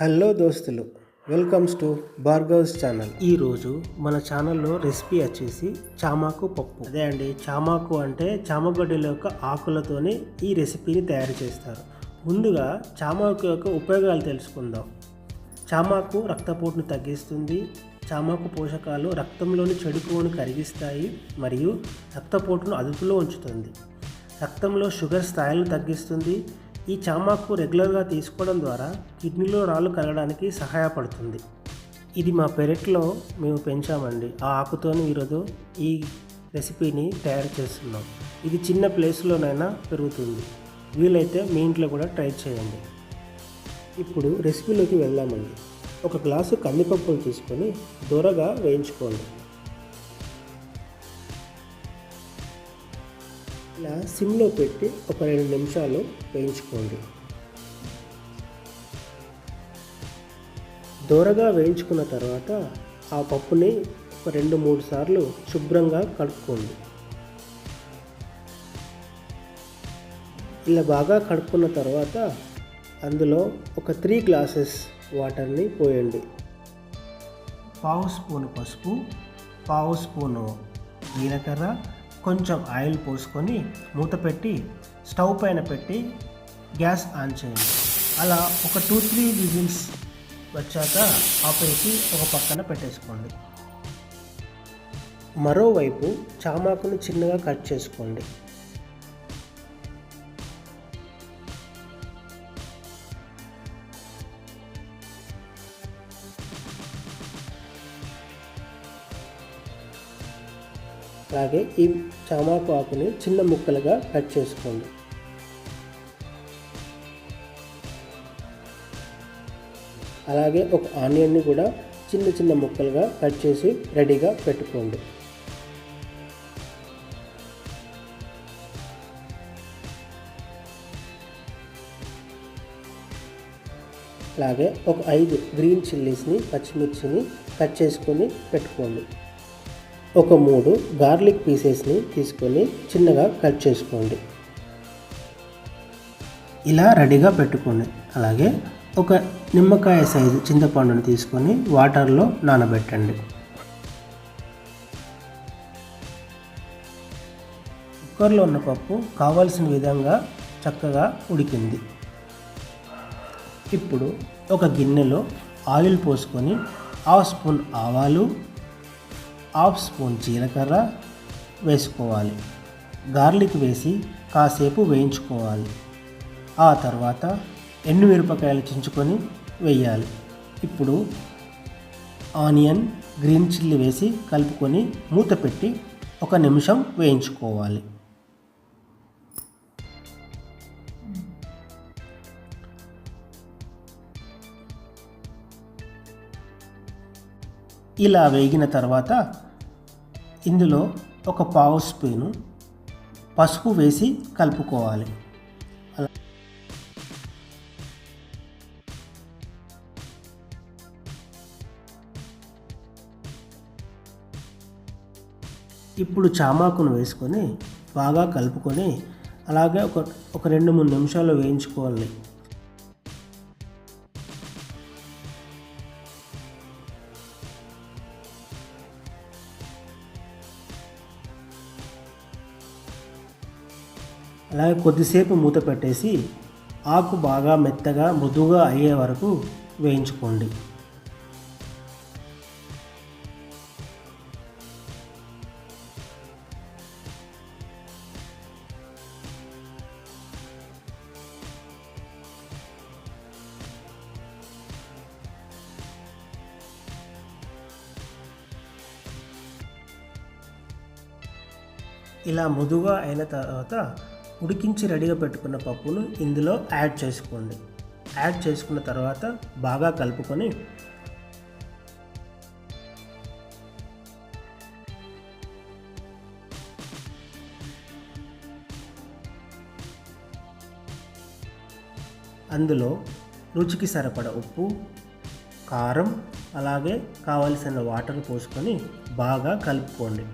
Hello దోస్తులు welcomes to భార్గవ్స్ channel. ఈరోజు మన ఛానల్లో రెసిపీ వచ్చేసి చామాకు పప్పు. అదే అండి చామాకు అంటే చామగడ్డల యొక్క ఆకులతోనే ఈ రెసిపీని తయారు చేస్తారు. ముందుగా చామాకు యొక్క ఉపయోగాలు తెలుసుకుందాం. చామాకు రక్తపోటును తగ్గిస్తుంది చామాకు పోషకాలు రక్తంలోని చెడు కరిగిస్తాయి మరియు రక్తపోటును అదుపులో ఉంచుతుంది. రక్తంలో షుగర్ స్థాయిలను తగ్గిస్తుంది ఈ చామాకు రెగ్యులర్గా తీసుకోవడం ద్వారా కిడ్నీలో రాళ్ళు కలగడానికి సహాయపడుతుంది. ఇది మా పెరట్లో మేము పెంచామండి. ఆ ఆకుతోని ఈరోజు ఈ రెసిపీని తయారు చేస్తున్నాం. ఇది చిన్న ప్లేస్లోనైనా పెరుగుతుంది. వీలైతే మీ ఇంట్లో కూడా ట్రై చేయండి. ఇప్పుడు రెసిపీలోకి వెళ్దామండి. ఒక గ్లాసు కందిపప్పులు తీసుకొని దూరగా వేయించుకోండి. ఇలా సిమ్లో పెట్టి ఒక రెండు నిమిషాలు వేయించుకోండి. దూరగా వేయించుకున్న తర్వాత ఆ పప్పుని ఒక రెండు మూడు సార్లు శుభ్రంగా కడుక్కోండి. ఇలా బాగా కడుక్కున్న తర్వాత అందులో ఒక త్రీ గ్లాసెస్ వాటర్ని పోయండి. పావు స్పూను పసుపు పావు స్పూను జీలకర్ర కొంచెం ఆయిల్ పోసుకొని మూత పెట్టి స్టవ్ పైన పెట్టి గ్యాస్ ఆన్ చేయండి. అలా ఒక టూ త్రీ విజిల్స్ వచ్చాక ఆపేసి ఒక పక్కన పెట్టేసుకోండి. మరోవైపు చామాకును చిన్నగా కట్ చేసుకోండి. అలాగే ఈ చామాకు ఆకుని చిన్న ముక్కలుగా కట్ చేసుకోండి. అలాగే ఒక ఆనియన్ని కూడా చిన్న చిన్న ముక్కలుగా కట్ చేసి రెడీగా పెట్టుకోండి. అలాగే ఒక ఐదు గ్రీన్ చిల్లీస్ని పచ్చిమిర్చిని కట్ చేసుకొని పెట్టుకోండి. ఒక మూడు గార్లిక్ పీసెస్ని తీసుకొని చిన్నగా కట్ చేసుకోండి. ఇలా రెడీగా పెట్టుకోండి అలాగే ఒక నిమ్మకాయ సైజు చింతపండుని తీసుకొని వాటర్లో నానబెట్టండి. కుక్కర్లో ఉన్న పప్పు కావాల్సిన విధంగా చక్కగా ఉడికింది. ఇప్పుడు ఒక గిన్నెలో ఆయిల్ పోసుకొని హాఫ్ స్పూన్ ఆవాలు హాఫ్ స్పూన్ జీలకర్ర వేసుకోవాలి. గార్లిక్ వేసి కాసేపు వేయించుకోవాలి. ఆ తర్వాత ఎండు మిరపకాయలు చించుకొని వేయాలి. ఇప్పుడు ఆనియన్ గ్రీన్ చిల్లీ వేసి కలుపుకొని మూత పెట్టి ఒక నిమిషం వేయించుకోవాలి. ఇలా వేగిన తర్వాత ఇందులో ఒక పావు స్పూను పసుపు వేసి కలుపుకోవాలి. అలా ఇప్పుడు చామాకును వేసుకొని బాగా కలుపుకొని అలాగే ఒక ఒక రెండు మూడు నిమిషాలు వేయించుకోవాలి. అలాగే కొద్దిసేపు మూత పెట్టేసి ఆకు బాగా మెత్తగా మృదువుగా అయ్యే వరకు వేయించుకోండి. ఇలా మృదుగా అయిన తర్వాత ఉడికించి రెడీగా పెట్టుకున్న పప్పును ఇందులో యాడ్ చేసుకోండి. యాడ్ చేసుకున్న తర్వాత బాగా కలుపుకొని అందులో రుచికి సరిపడ ఉప్పు కారం అలాగే కావలసిన వాటర్ పోసుకొని బాగా కలుపుకోండి.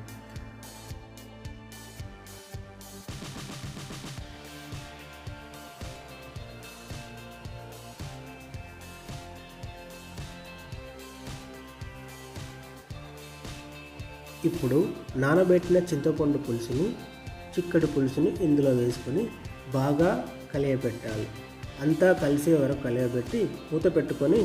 ఇప్పుడు నానబెట్టిన చింతపండు పులుసుని చిక్కటి పులుసుని ఇందులో వేసుకొని బాగా కలియబెట్టాలి. అంతా కలిసే వరకు కలియబెట్టి మూత పెట్టుకొని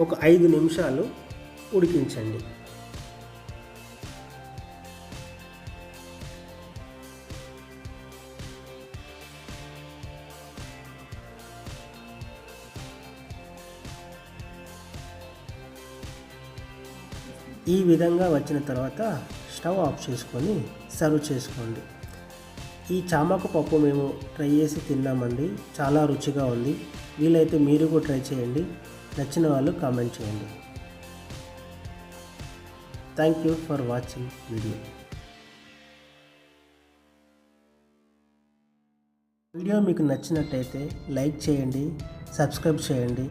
ఒక ఐదు నిమిషాలు ఉడికించండి. ఈ విధంగా వచ్చిన తర్వాత స్టవ్ ఆఫ్ చేసుకొని సర్వ్ చేసుకోండి. ఈ చామక పప్పు మేము ట్రై చేసి తిన్నామండి. చాలా రుచిగా ఉంది. వీలైతే మీరు కూడా ట్రై చేయండి. నచ్చిన వాళ్ళు కామెంట్ చేయండి. Thank you for watching video video మీకు నచ్చినట్టయితే లైక్ చేయండి సబ్స్క్రైబ్ చేయండి.